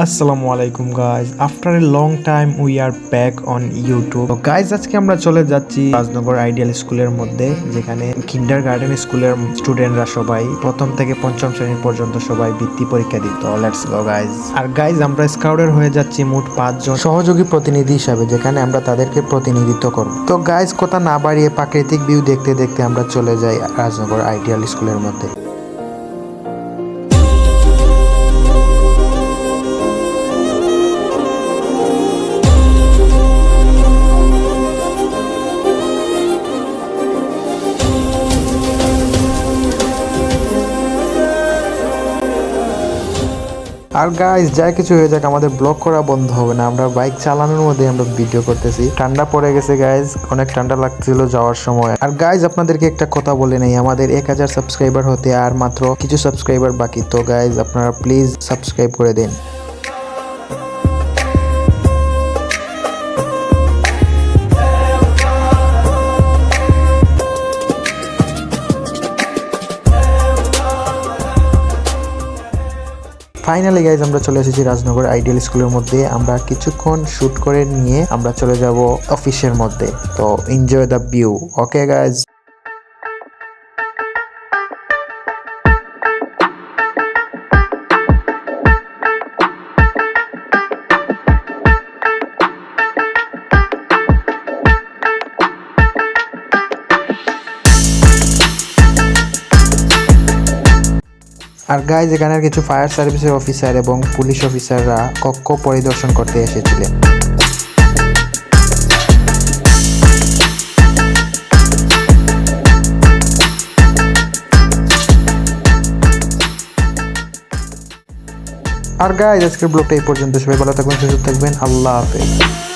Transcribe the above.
আসসালামু আলাইকুম guys after a long time we are back on YouTube তো guys আজকে আমরা চলে যাচ্ছি রাজনগর আইডিয়াল স্কুলের মধ্যে, যেখানে কিন্ডার গার্ডেন স্কুলের স্টুডেন্টরা সবাই, প্রথম থেকে পঞ্চম শ্রেণি পর্যন্ত সবাই বৃত্তি পরীক্ষা দিত। লেটস গো গাইজ আর গাইজ আমরা স্কাউটের হয়ে যাচ্ছি মোট পাঁচজন সহযোগী প্রতিনিধি হিসাবে, যেখানে আমরা তাদেরকে প্রতিনিধিত্ব করব। তো গাইজ কথা না বাড়িয়ে প্রাকৃতিক ভিউ দেখতে দেখতে আমরা চলে যাই রাজনগর আইডিয়াল স্কুলের মধ্যে। আর গাইজ যা কিছু হয়ে যাক, আমাদের ব্লক করা বন্ধ হবে না। আমরা বাইক চালানোর মধ্যে আমরা ভিডিও করতেছি। ঠান্ডা পড়ে গেছে গাইজ অনেক ঠান্ডা লাগছিল যাওয়ার সময়। আর গাইজ আপনাদেরকে একটা কথা বলে নেই। আমাদের এক হাজার সাবস্ক্রাইবার হতে আর মাত্র কিছু সাবস্ক্রাইবার বাকি। তো গাইজ আপনারা প্লিজ সাবস্ক্রাইব করে দিন। ফাইনালি গাইজ আমরা চলে এসেছি রাজনগর আইডিয়াল স্কুলের মধ্যে। আমরা কিছুক্ষণ শ্যুট করে নিয়ে আমরা চলে যাব অফিসের মধ্যে। তো enjoy the view okay guys R guys এখানের কিছু ফায়ার সার্ভিসের অফিসার এবং পুলিশ অফিসাররা কক্ষ পরিদর্শন করতে এসেছিলেন। আর গাইজ আজকের ব্লগটা এই পর্যন্ত। সবাই ভালো থাকবেন, সুস্থ থাকবেন। আল্লাহ হাফেজ।